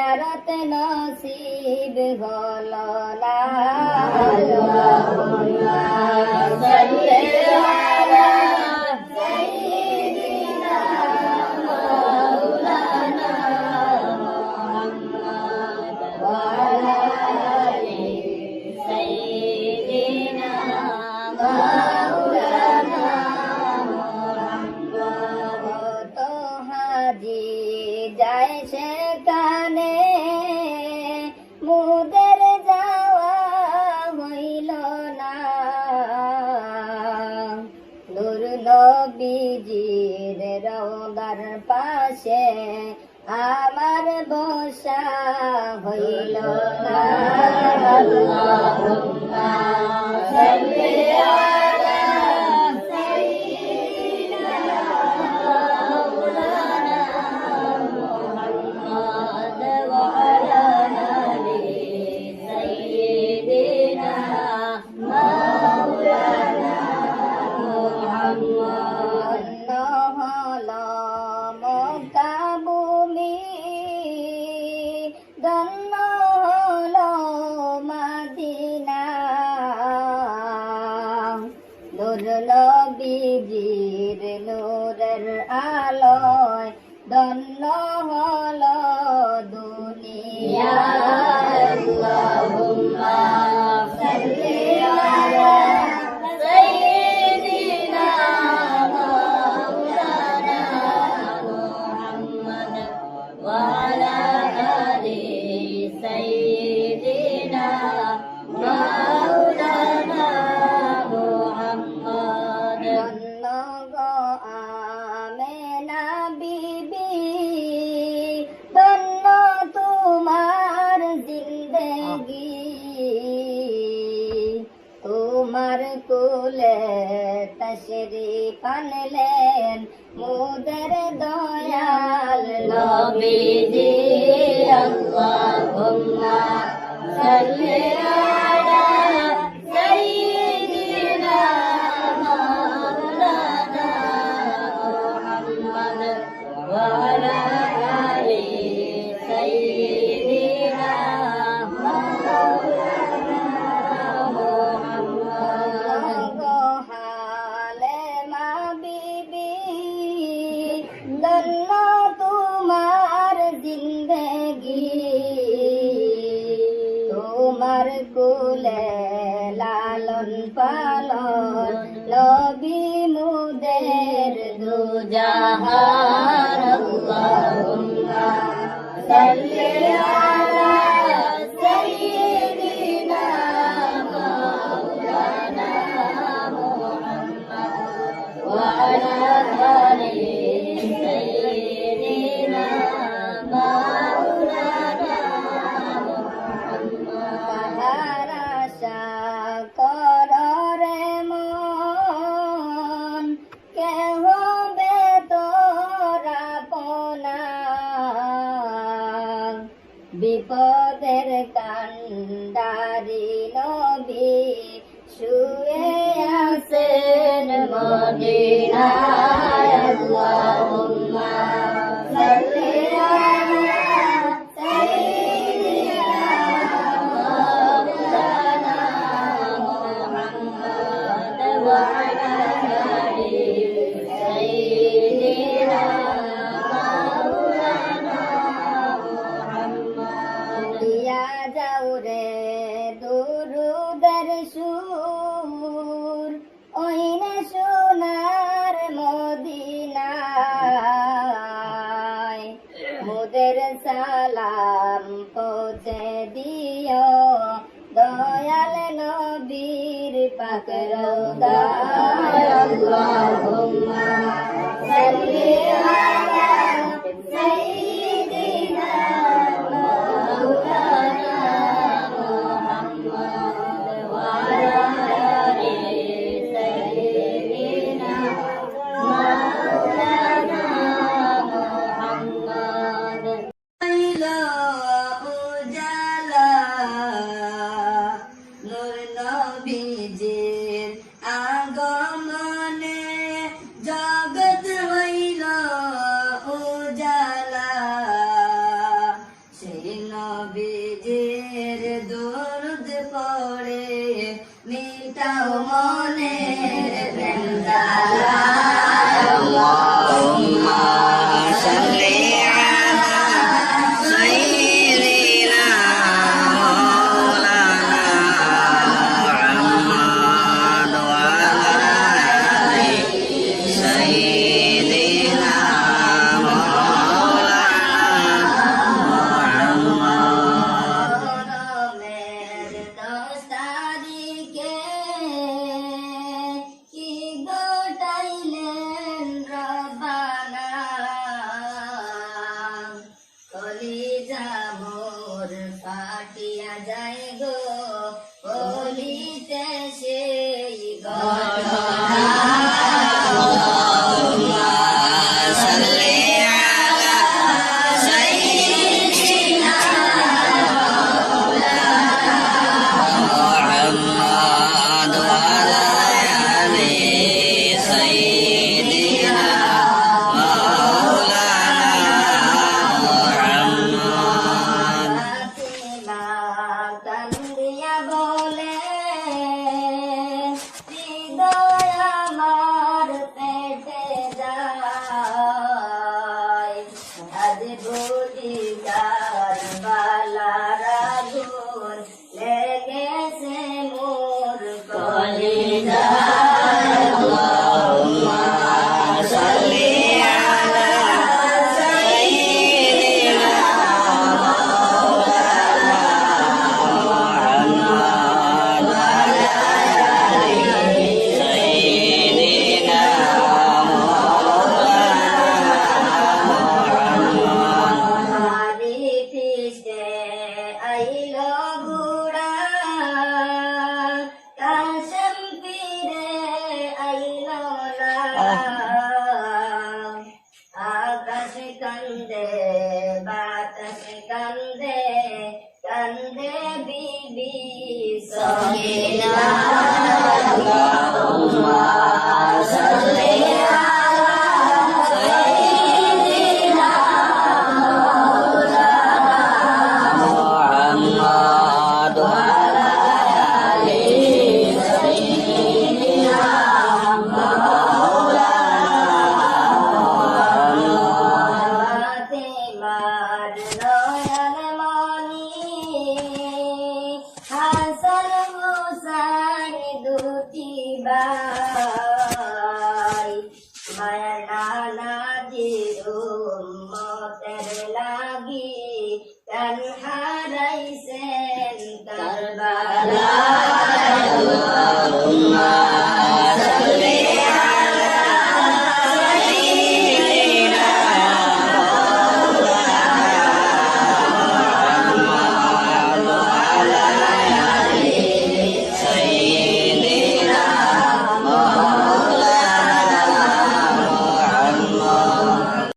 জিয়ারত নসিব হল না। নবীজির রওদার পাশে আমার বসা হইল কুলে তশরি পানলেন মুদের দয়াল নবীজি আল্লাহুম্মা সাল্লি নবী মুদের দু জাহান আল্লাহুম্মা সাল্লি আলা Yeah. দিও দয়াল নবীর পাকর দয়াল আল্লাহুম্মা সাল্লি আলা নবীজের আগমন